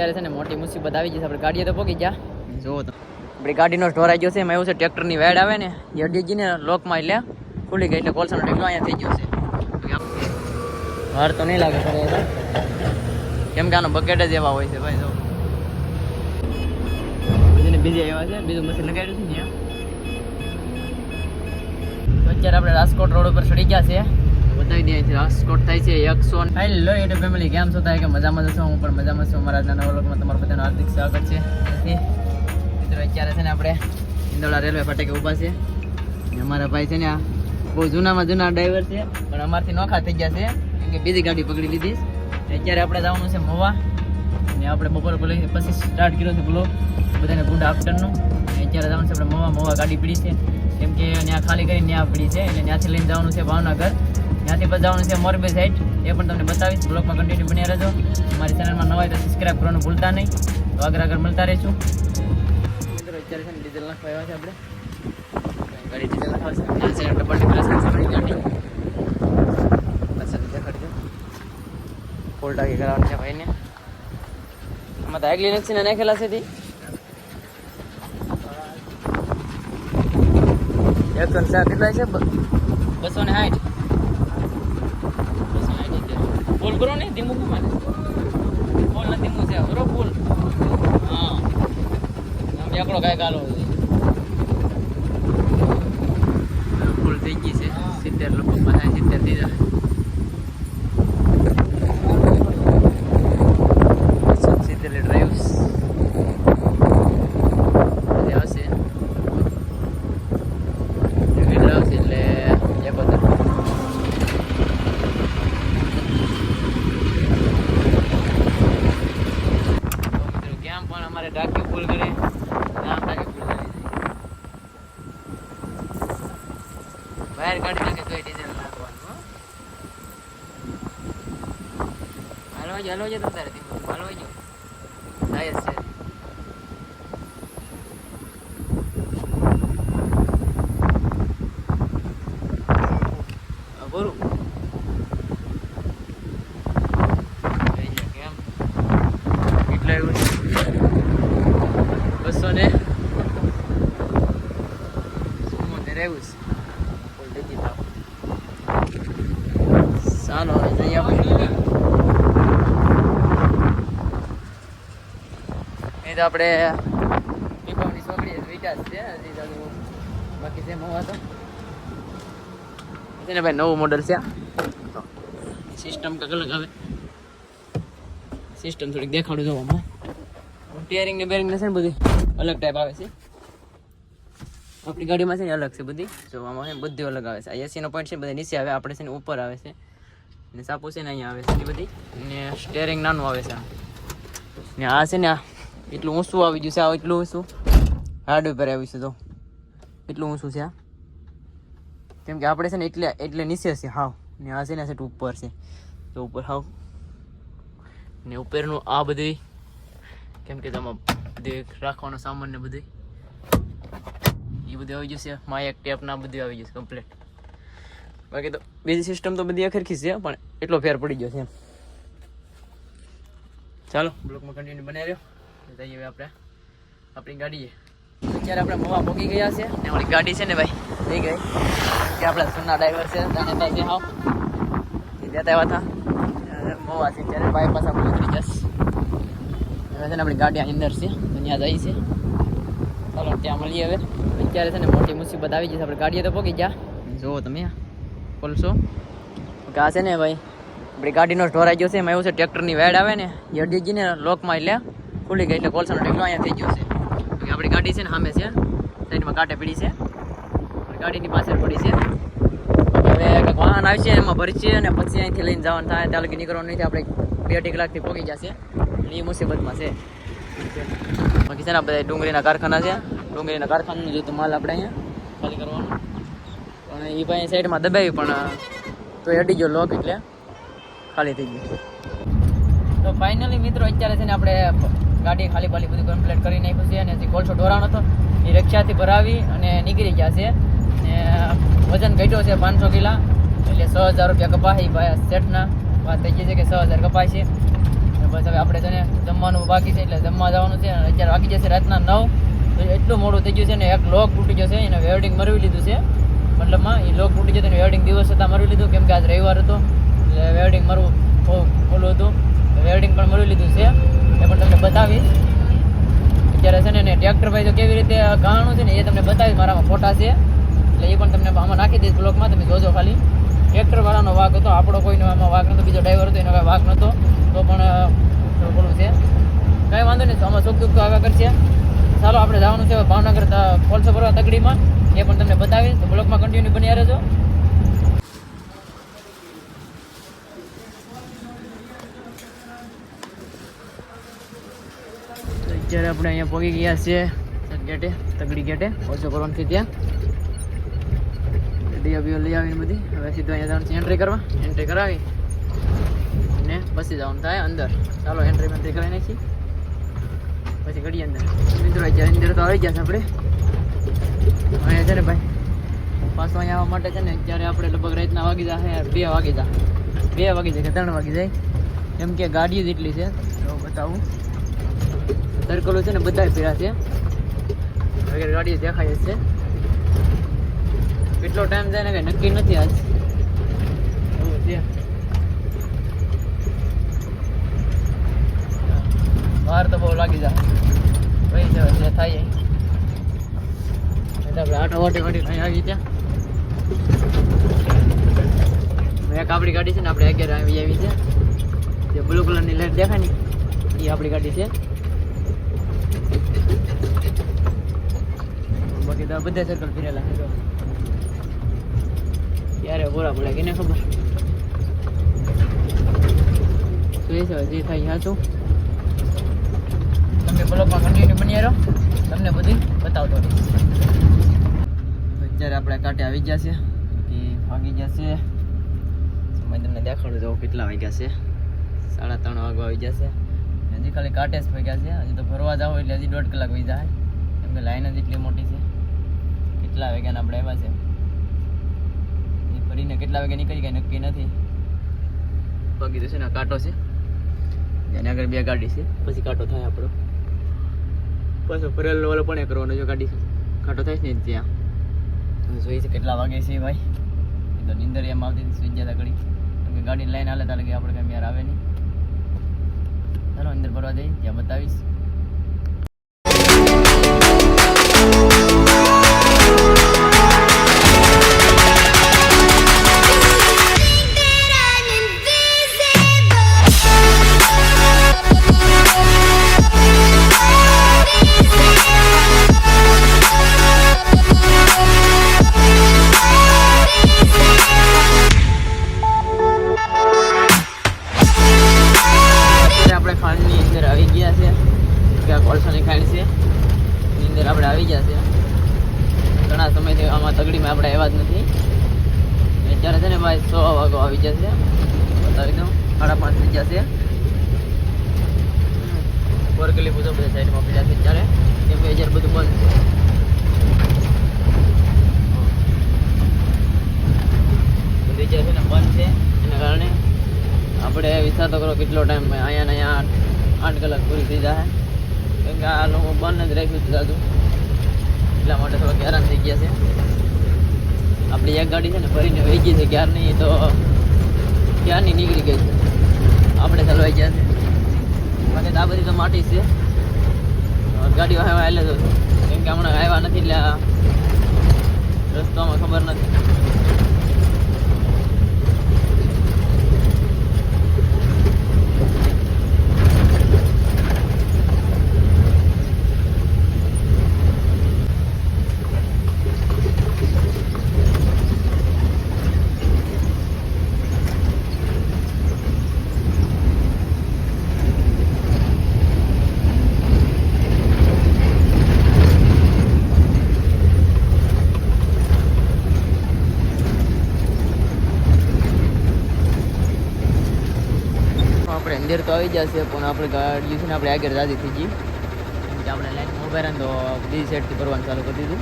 અત્યારે છે ને મોટી મુસીબત આવી જશે આપણે ગાડીએ તો પહોંચી ગયા. તો. આપણી ગાડીનો સ્ટોર આવી ગયો છે. એમાં એવું છે, ટ્રેક્ટરની વેડ આવે ને, એ અડીજીને લોકમાં એટલે ખુલી ગઈ એટલે કોલસાનો ટેકલો અહીંયા થઈ ગયો છે. વાર તો નહીં લાગે ખરે કેમ કે આનો બકેટ જ એવા હોય છે, ભાઈ, જો. બીજું એવા છે, બીજું મશીન લગાડ્યું છે ને અત્યારે આપણે રાજકોટ રોડ ઉપર ચડી ગયા છે બતાવી દઈએ છીએ સ્કોટ થાય છે એકસો હેલો યુટ્યુબ ફેમિલી કેમ છો? થાય કે મજામાં જ છો, હું પણ મજામાં છું. મારા નાના વ્લોગમાં તમારું બધાનું હાર્દિક સ્વાગત છે. મિત્રો, અત્યારે છે ને આપણે ઇન્દોલા રેલવે ફાટકે ઊભા છે. અમારા ભાઈ છે ને આ બહુ જૂનામાં જૂના ડ્રાઈવર છે, પણ અમારથી નોખા થઈ ગયા છે, કેમ કે બીજી ગાડી પકડી લીધી અત્યારે આપણે જવાનું છે મોવા. ને આપણે બપોર પછી સ્ટાર્ટ કર્યો છે બ્લોગ બધાને ગુડ આફ્ટરનું અત્યારે જવાનું છે આપણે મોવા મોવા ગાડી પડી છે. કેમ કે ત્યાં ખાલી કરીને ત્યાં પડી છે, એટલે ત્યાંથી લઈને જવાનું છે ભાવનગર. ત્યાંથી જવાનું છે મોરબી સાઈડ એ પણ તમને બતાવીશ. બ્લોગમાં કન્ટિન્યુ બન્યા રહેજો. મારી ચેનલમાં નવા હોય તો સબસ્ક્રાઈબ કરવાનું ભૂલતા નહીં. તો આગળ આગળ મળતા રહીશું. અત્યારે છે ને ડીઝલ નાખવા છે આપણે. ગાડી ડીઝલ નાખવા છે. આપણે પ્રેસ કરવાની ગાડી. પાછળ દેખાડજો. ફૂલ ટાંકી કરાવવાની છે ભાઈને. આમાં તો આગલી નથી નાખેલા છે તી. એકસો કેટલા છે? બસો ને સાઠ. ફૂલ કરો ને, ધીમું કેમ હાલે? ફૂલ ને ધીમું છે બરો ફૂલ હા. આમ એકડો કાંઈક હાલો. ફૂલ થઈ ગઈ છે. સિત્તેર લોકો પાછા સિત્તેર થઈ જાય બસો સિત્તેર લીટર આવ્યું છે આવશે લીટર આવશે એટલે એકોતેર મિત્રો કેમ પણ અમારે ટાંકી ફૂલ કરે આમ ટાંકી ફૂલ કરી દે બહાર કાઢી નાખે તોય ડીઝલ નાખવાનું હાલવા જો હાલવા જો તો તારે હાલવા જો થાય છે. બસો ને ચુમ્મોતેર રહેવું છે ફૂલ ડિજિટ આવો ચાલો હવે જઈએ આપણે એ તો આપણે વિચાર છે બાકી છે મોવા તો છે ને ભાઈ નવું મોડલ છે સિસ્ટમ કંઈક અલગ આવે સિસ્ટમ થોડીક દેખાડું જોવામાં ટેરિંગ ને બેરિંગ ને છે ને બધી અલગ ટાઈપ આવે છે આપણી ગાડીમાં છે ને અલગ છે બધી જોવામાં બધી અલગ આવે છે એસીનો પોઈન્ટ છે બધા નીચે આવે આપણે છે ને ઉપર આવે છે ને સાપો છે ને અહીંયા આવે છે. એ બધી? ને સ્ટેરિંગ નાનું આવે છે. ને આ છે ને આ એટલું ઊંચું આવી ગયું છે, આ એટલું ઊંચું. હાર્ડ ઉપર આવ્યું છે તો એટલું ઊંચું છે, આ. કેમ કે આપણે છે ને એટલે એટલે નીચે છે, હાવ. ને આ છે ને સેટ ઉપર છે. તો ઉપર હાવ. ને ઉપરનું આ બધી, કેમ કે તમે બધી રાખવાનો સામાન ને બધી, એ બધું આવી જશે માયક ટેપ ના બધું આવી જશે કમ્પ્લીટ બાકી તો બીજી સિસ્ટમ તો બધી અખરખી છે, પણ એટલો ફેર પડી ગયો છે એમ. ચાલો, બ્લોકમાં કન્ટિન્યુ બનાવી રહ્યો. જઈએ હવે આપણે આપણી ગાડીએ. અત્યારે આપણે મોવા પહોંચી ગયા છે. ને આપણી ગાડી છે ને ભાઈ થઈ ગઈ. કે આપણા જૂના ડ્રાઈવર છે જાણીતા છે હા એ જતા આવ્યા હતા. મોવા છે, ત્યારે ભાઈ પાસે આપણે ઉતરી જશ હવે છે ને આપણી ગાડી અંદર છે ત્યાં જઈ છે. ચાલો, ત્યાં મળીએ હવે. અત્યારે છે ને મોટી મુસીબત આવી જશે આપણે ગાડીએ તો પહોંચી ગયા. જુઓ તમે ખોલશો કે આ છે ને ભાઈ, આપણી ગાડીનો ઢોરાઈ ગયો છે, એમાં એવું છે, ટ્રેક્ટરની વેડ આવે ને, એ અડી ગઈ ને લોકમાં એટલે ખુલી ગઈ એટલે કોલસાનો ટેકલો અહીંયા થઈ ગયો છે. આપણી ગાડી છે ને સામે છે, સાઈડમાં કાંટે પડી છે. ગાડીની પાછળ પડી છે. હવે કંઈક વાહન આવશે, એમાં ભરશે અને પછી અહીંથી લઈને જવાનું થાય, ત્યાં લગી નીકળવાનું નહીં આપણે બે અઢી કલાકથી પહોંચી જશે એ મુસીબતમાં છે. બાકી છે ને આ બધા ડુંગળીના કારખાના છે. ડુંગળીના કારખાનાનું જોતું માલ આપણે અહીંયા ખાલી કરવાનું. એ ભાઈ સાઈડમાં દબાવી પણ તો અડી ગયો લોક એટલે ખાલી થઈ ગયું. તો ફાઇનલી મિત્રો અત્યારે છે ને આપણે ગાડી ખાલી ખાલી બધું કમ્પ્લીટ કરી નાખ્યું છે અને જે કોલસો ઢોરાણો હતો, એ રિક્ષાથી ભરાવી અને નીકળી ગયા છે. ને, વજન ઘટ્યો છે પાંચસો કિલા, એટલે છ હજાર રૂપિયા કપાય ભાઈ સેઠના વાત થઈ ગઈ છે કે છ હજાર કપાય છે. બસ હવે આપણે છે ને જમવાનું બાકી છે એટલે જમવા જવાનું છે અને અત્યારે વાગી જશે રાતના નવ. તો એટલું મોડું થઈ ગયું છે ને એક લોક તૂટી ગયો છે એને વેલ્ડિંગ મરવી લીધું છે. મતલબમાં એ લોક તૂટી જતો તો વેલ્ડિંગ દિવસ હતા મરવી લીધું. કેમ કે આજ રવિવાર હતો, એટલે વેલ્ડિંગ મરવું બહુ ઓલું હતું. વેલ્ડિંગ પણ મરવી લીધું છે. એ પણ તમને બતાવીશ. અત્યારે છે ને એને ટ્રેક્ટર ભાઈ તો કેવી રીતે ગાણું છે ને, એ તમને બતાવીશ. મારામાં ફોટા છે. એટલે એ પણ તમને આમાં નાખી દઈશ બ્લોકમાં તમે જોજો ખાલી. ટ્રેક્ટરવાળાનો વાઘ હતો, આપણો કોઈનો આમાં વાઘ નહોતો બીજો ડ્રાઈવર હતો, એનો કાંઈ વાઘ નહોતો તો પણ થોડું ઘણું છે? કાંઈ વાંધો નહીં તો આમાં સુખ દુઃખ આવ્યા કરશે. ચાલો, આપણે જવાનું છે ભાવનગર કોલસો ભરવા તગડીમાં. એ પણ તમને બતાવીશ. તો બ્લોકમાં કન્ટિન્યુ બન્યા રહેજો. અત્યારે આપણે અહીંયા પહોંચી ગયા છીએ ગેટે, તગડી ગેટે, ઓછો કરવાથી ત્યાં. ડીઓ બીઓ લઈ આવીને બધી. હવે સીધો અહીંયા જવાનું છે એન્ટ્રી કરવા. એન્ટ્રી કરાવી. ને પછી જવાનું થાય અંદર. ચાલો એન્ટ્રી બેન્ટ્રી કરાવી નાખી પછી ઘડી અંદર. મિત્રો અંદર તો આવી ગયા છે આપણે. અહીંયા છે ને ભાઈ, પાછો અહીંયા આવવા માટે છે ને અત્યારે આપણે લગભગ રાતના વાગી જાય બે વાગી જાય બે વાગી જાય કે ત્રણ વાગી જાય. કેમ કે ગાડીઓ જેટલી છે, તો બતાવું. સર્કલો છે ને બધા પીરા છે. વગેરે ગાડીઓ દેખાય જ છે. કેટલો ટાઈમ જાય ને કંઈ નક્કી નથી આજ. એવું છે વાર તો બહુ લાગી જાય. ભાઈ જે થાય આપણે આટો વાટી અહીં આવી ત્યાં. એક આપણી ગાડી છે ને આપણે અગિયાર આવી આવી છે. જે બ્લુ કલરની લાઈટ દેખાય ને, એ આપણી ગાડી છે. બાકી તો બધા સર્કલ ફરેલા છે. ક્યારે પૂરા પડે કે ખબર? એ છે જે થાય સાચું? તમે બ્લોગમાં કન્ટિન્યુ બની રહો. તમને બધી બતાવતો રહીશ. અત્યારે આપણે કાંઠે આવી ગયા છે. કે ભાગી ગયા છે. મેં તમને દેખાડું જાઉં કેટલા વાગ્યા છે. સાડા ત્રણ વાગવા આવી ગયા છે. હજી ખાલી કાંટે જ ગયા છે. હજી તો ફરવા જાવ એટલે હજી દોઢ કલાક વહી જાય. કેમ કે લાઈન જ એટલી મોટી છે. કેટલા વાગ્યાના આપણે આવ્યા છે? ફરીને કેટલા વાગે નીકળી ગયા નક્કી નથી. બાકી તો છે ને કાંટો છે. એની આગળ બે ગાડી છે. પછી કાંટો થાય આપણો. પાછો ફરેલો વાળો પણ એ કરવાનો જો ગાડી કાંટો થાય છે ને ત્યાં. જોઈએ છે કેટલા વાગે છે ભાઈ? એ તો નિંદર એમ આવતી હતી સુઈ જતા ઘડી કે ગાડી લાઈન તાલે કે આપણે કંઈ યાર આવે નહીં. ચાલો અંદર ભરવા જઈ ત્યાં બતાવીશ. કે આ કોળસાની ખાંડ છે. એની અંદર આપણે આવી ગયા છે. ઘણા સમયથી આમાં તગડીમાં આપણે આવ્યા જ નથી. અત્યારે છે ને ભાઈ સો વાગો આવી જશે બતાવી દઉં સાડા પાંચ થઈ જશે બોરકલી બધું બધા સાઈડમાં પડ્યા છે અત્યારે. કેમ કે અત્યારે બધું બંધ છે. અત્યારે છે ને બંધ છે. એના કારણે આપણે વિચાર તો કરો કેટલો ટાઈમ અહીંયા અહીંયા આઠ કલાક પૂરી થઈ જાય. કેમ કે આ લોકો બંધ જ રાખ્યું હતું એટલા માટે થોડાક હેરાન થઈ ગયા છે. આપણી એક ગાડી છે ને ફરીને વહી ગઈ છે, ક્યારની તો ક્યારની નીકળી ગઈ છે. આપણે ચલવાઈ ગયા છે. બાકી આ બધી તો માટી છે. ગાડી આવ્યા એટલે તો કેમ કે હમણાં આવ્યા નથી એટલે રસ્તામાં ખબર નથી આપણે અંદર છે, પણ આપણે ગાડી છે ને આપણે આગળ જાતી થઈ ગઈ. કે આપણે લાઈન ઊભા રહ્યા તો બીજી સાઈડથી ભરવાનું ચાલુ કરી દીધું.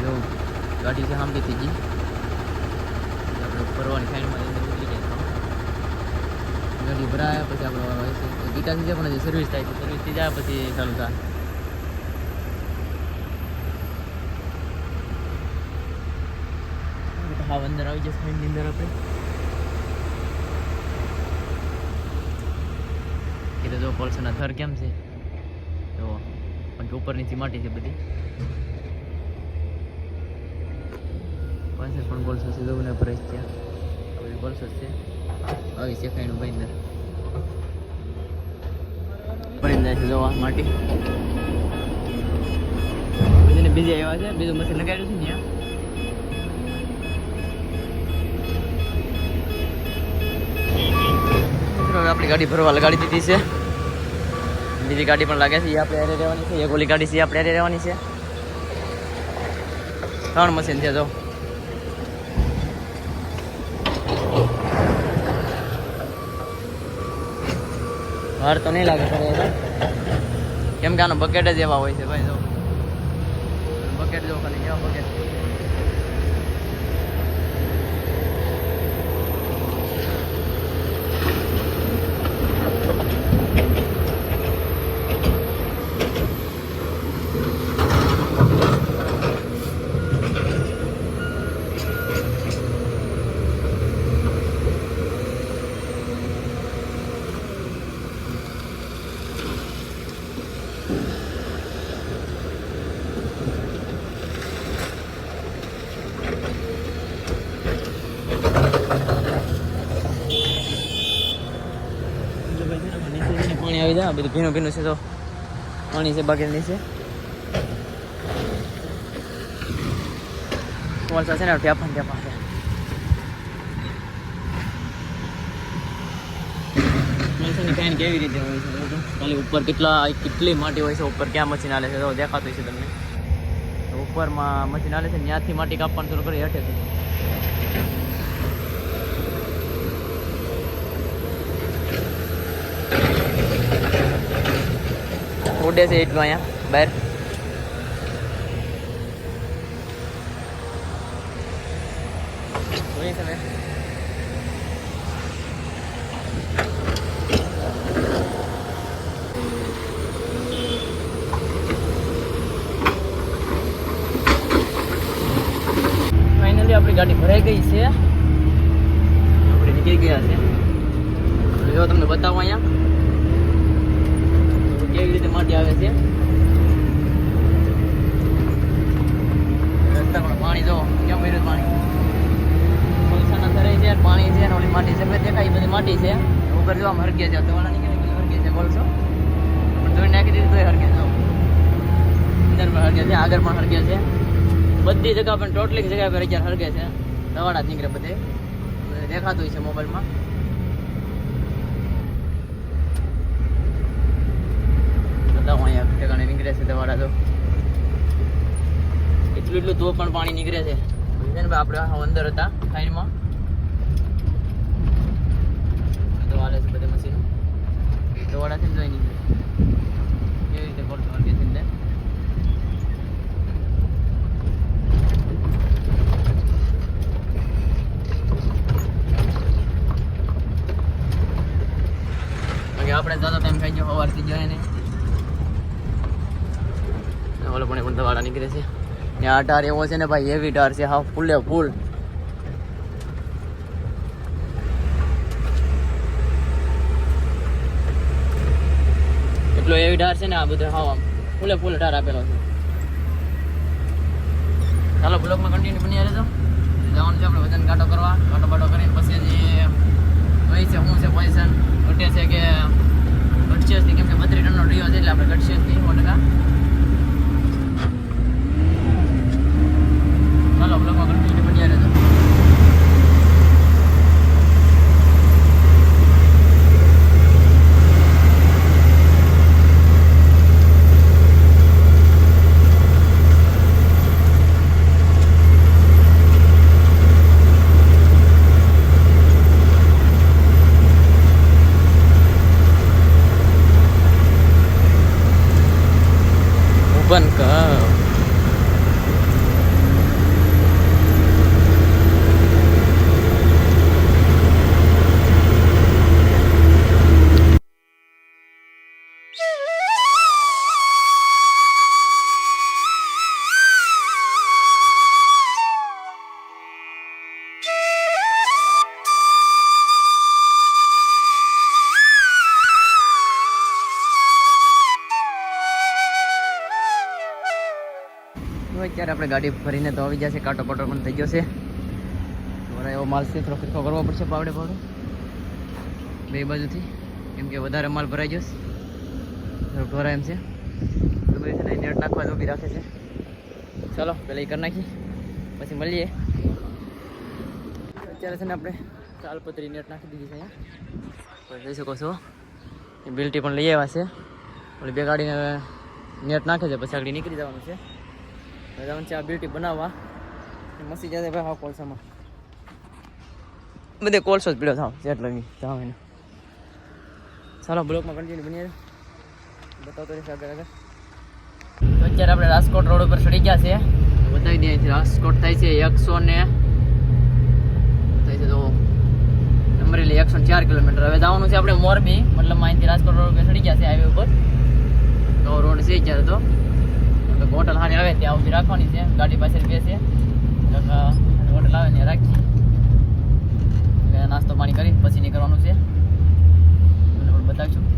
જો, ગાડી છે સાંભળી થઈ ગઈ. આપણે ભરવાની સાઈડમાં અંદર ઉતરી જાય ગાડી ભરાય, પછી આપણે વારો છે પણ સર્વિસ થાય છે. સર્વિસ થઈ જાય, પછી ચાલુ થાય. હા અંદર આવી જશે અંદર આપણે. તો જો પલ્સરના થર કેમ છે? તો પણ ઉપર નીચે માટી છે બધી. પાછળ પણ પલ્સર છે દઉં પ્રેસ છે બધી પલ્સર છે આવી છે અંદર પડી જાય છે જોવા માટી. બીજીને બીજી આવ્યા છે. બીજું મશીન લગાડ્યું છે ને ત્યાં આપણી ગાડી ભરવા લગાડી દીધી છે. બીજી ગાડી પણ લાગે છે એ આપણે હારે રહેવાની છે. એક ઓલી ગાડી છે આપણે રહેવાની છે. ત્રણ મશીન છે, જો. વાર તો નહીં લાગે કેમ કે આનો બકેટ જ એવા હોય છે, ભાઈ, જો. બકેટ જો ખાલી, કેવા બકેટ પાણી આવી જાય બધું ભીનું ભીનું છે તો પાણી છે બાકી નીચે છે કેવી રીતે હોય છે ખાલી ઉપર કેટલા, કેટલી માટી હોય છે, ઉપર ક્યાં મશીન હાલે છે, તો દેખાતું છે તમને. ઉપરમાં મશીન હાલે છે, ત્યાંથી માટી કાપવાનું શરૂ કરી, હેઠેથી. ઉડે છે એટલું અહીંયા બહાર જોઈએ તમે ફાઇનલી આપણી ગાડી ભરાઈ ગઈ છે. આપણે નીકળી ગયા છે હવે જો તમને બતાવો અહીંયા. કેવી રીતે માટી આવે છે? પાણી જો, કેમ ભર્યું પાણી? કોલસાના થરે છે, પાણી છે ઓલી માટી સફેદ દેખાય બધી માટી છે. ઉપર જો આમ છે તો વાળા નીકળે કે છે કોલસો પણ ધોઈ નાખી દીધી તોય હરકે જો અંદર છે, આગળ પણ હરકે છે. બધી જગ્યા પણ ટોટલી જગ્યા પર અત્યારે હરકે છે. દવાડા જ નીકળે બધે. દેખાતું હોય છે મોબાઈલમાં. બતાવો અહીંયા ઠેકાણે નીકળે છે તમારા તો. એટલું એટલું તો પણ પાણી નીકળે છે. ને આપણે અંદર હતા ખાઈમાં તો હાલે છે બધે મશીનો દવાડાથી જોઈ નીકળે કેવી રીતે કરતો હરકે છે ને બાકી આપણે જાતો ટાઈમ થઈ ગયો સવારથી જાય ને ઓલો પણ પણ દવાડા નીકળે છે આ ટાર એવો છે ને ભાઈ હેવી ટાર છે, હા, ફૂલે, ફૂલ. એટલો હેવી ઢાર છે ને આ બધો, હા ફૂલે, ફૂલ ટાર આપેલો છે. ચાલો, બ્લોગમાં કન્ટિન્યુ બની રહેજો. જવાનું આપણે વજન કાંટો કરવા. કાંટો બાટો કરીને પછી જે હોય છે, શું છે પોઝિશન ઘટે છે કે ઘટશે જ કેમ કે બત્રીસ ટનનો ડીઓ છે એટલે આપણે ઘટશે જ નહીં ચાલો બ્લોગમાં કન્ટિન્યુ બની રહેજો અત્યારે આપણે ગાડી ફરીને તો આવી જશે, કાંટો પાટો પણ થઈ ગયો છે. થોડા એવો માલ છે થોડો ફીરખો કરવો પડશે પાવડે પાવડે. બે બાજુથી, કેમ કે વધારે માલ ભરાઈ જશે થોડુંક ઢોરા એમ છે. તો બધી છે નેટ નાખવા બી રાખે છે. ચાલો પહેલાં એ કરી નાખી પછી મળીએ. અત્યારે છે ને આપણે તાલપત્રી નેટ નાખી દીધી છે અહીંયા. જોઈ શકો છો, એ બિલ્ટી પણ લઈ આવ્યા છે. ઓલી બે ગાડીને નેટ નાખે છે, પછી આગળ નીકળી જવાનું છે. જવાનું છે આ બ્યુટી બનાવવા. મસી જશે ભાઈ બધે કોલસો જ પીડો થાવ, જેટ લગી, જાવ એને. ચાલો, બ્લોકમાં કન્ટિન્યુ બની બતાવતો રહેશે આગળ આગળ. તો અત્યારે આપણે રાજકોટ રોડ ઉપર ચડી ગયા છે બતાવી દઈએ છીએ રાજકોટ થાય છે એકસો ને થાય છે તો અમરેલી એકસો ચાર કિલોમીટર. હવે જવાનું છે આપણે મોરબી, મતલબ અહીંથી રાજકોટ રોડ ઉપર ચડી ગયા છે હાઈવે ઉપર. તો રોડ છે અત્યારે તો. હોટલ હારી આવે ત્યાં ઊભી રાખવાની છે. ગાડી પાસે બેસે. હોટલ આવે ને રાખી. નાસ્તો પાણી કરી પછી નીકળવાનું છે. તમને બતાવીશું.